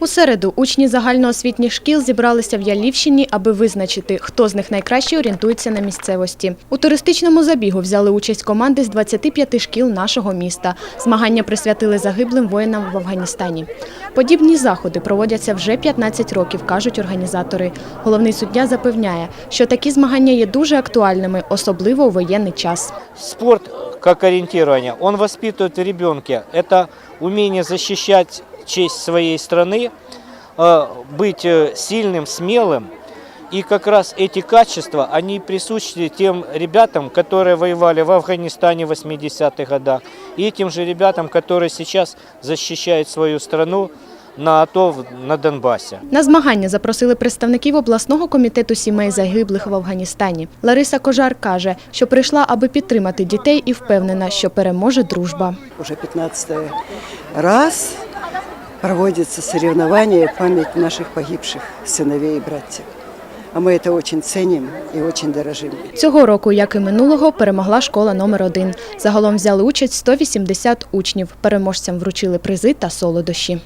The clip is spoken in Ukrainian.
У середу учні загальноосвітніх шкіл зібралися в Ялівщині, аби визначити, хто з них найкраще орієнтується на місцевості. У туристичному забігу взяли участь команди з 25 шкіл нашого міста. Змагання присвятили загиблим воїнам в Афганістані. Подібні заходи проводяться вже 15 років, кажуть організатори. Головний суддя запевняє, що такі змагання є дуже актуальними, особливо у воєнний час. Спорт как ориентирование, он воспитывает в ребенке это умение защищать честь своей страны, э, быть э, сильным, смелым. И как раз эти качества, они присущи тем ребятам, которые воевали в Афганистане в 80-х годах, и тем же ребятам, которые сейчас защищают свою страну на АТО в- на Донбассе. На змагання запросили представників обласного комітету сімей загиблих в Афганістані. Лариса Кожар каже, що прийшла, аби підтримати дітей і впевнена, що переможе дружба. Уже 15 раз проводится соревнование в память наших погибших сыновей и братьев. А мы это очень ценим и очень дорожим. Цього року, як і минулого, перемогла школа номер 1 Загалом взяли участь 180 учнів. Переможцям вручили призи та солодощі.